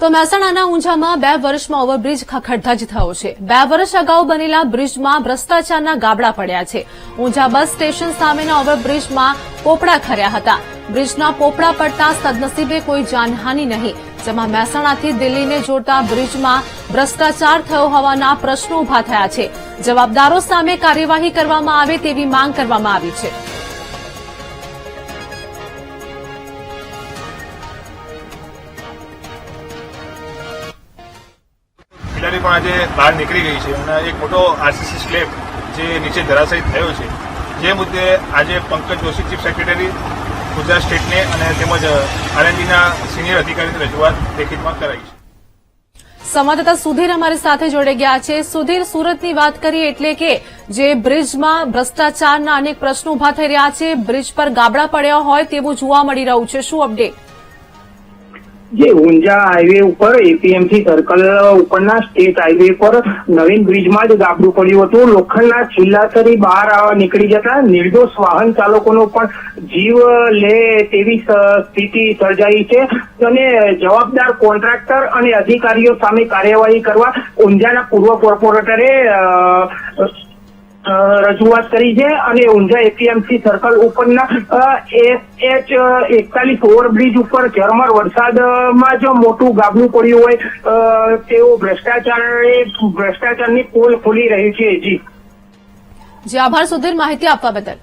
તો મહેસાણાના ઊંઝામાં બે વર્ષમાં ઓવરબ્રિજ ખખડધજ થયો છે. બે વર્ષ અગાઉ બનેલા બ્રિજમાં ભ્રષ્ટાચારના ગાબડા પડ્યા છે. ઊંઝા બસ સ્ટેશન સામેના ઓવરબ્રિજમાં પોપડા ખર્યા હતા. બ્રિજના પોપડા પડતા સદનસીબે કોઈ જાનહાનિ નહીં, જેમાં મહેસાણાથી દિલ્હીને જોડતા બ્રિજમાં ભ્રષ્ટાચાર થયો હોવાના પ્રશ્નો ઊભા થયા છે. જવાબદારો સામે કાર્યવાહી કરવામાં આવે તેવી માંગ કરવામાં આવી છે. પિલારી પણ આજે બહાર નીકળી ગઈ છે અને એક મોટો આરસીસી સ્લેબ જે નીચે ધરાશયી થયો છે, જે મુદ્દે આજે પંકજ જોશી ચીફ સેક્રેટરી ગુજરાત સ્ટેટને અને તેમજ આરએનબીના સિનિયર અધિકારીની રજૂઆત લેખિતમાં કરાઈ છે. સંવાદદાતા સુધીર અમારી સાથે જોડાઈ ગયા છે. સુધીર, સુરતની વાત કરીએ એટલે કે જે બ્રિજમાં ભ્રષ્ટાચારના અનેક પ્રશ્નો ઊભા થઈ રહ્યા છે, બ્રિજ પર ગાબડા પડ્યા હોય તેવું જોવા મળી રહ્યું છે. શું અપડેટ જે ઊંઝા હાઈવે ઉપર એપીએમસી સર્કલ ઉપરના સ્ટેટ હાઈવે પર નવીન બ્રિજમાં જ ગાબડું પડ્યું હતું. લોખંડના છિલ્લાસરી બહાર નીકળી જતા નિર્દોષ વાહન ચાલકોનો પણ જીવ લે તેવી સ્થિતિ સર્જાઈ છે અને જવાબદાર કોન્ટ્રાક્ટર અને અધિકારીઓ સામે કાર્યવાહી કરવા ઊંઝાના પૂર્વ કોર્પોરેટરે રજૂઆત કરી છે અને ઊંઝા એપીએમસી સર્કલ ઉપરના એચ એકતાલીસ ઓવરબ્રિજ ઉપર ઝરમર વરસાદમાં જ મોટું ગાબડું પડ્યું હોય તેવો ભ્રષ્ટાચાર ભ્રષ્ટાચારની પોલ ખુલી રહી છે. જી. જે, આભાર સુધીર માહિતી આપવા બદલ.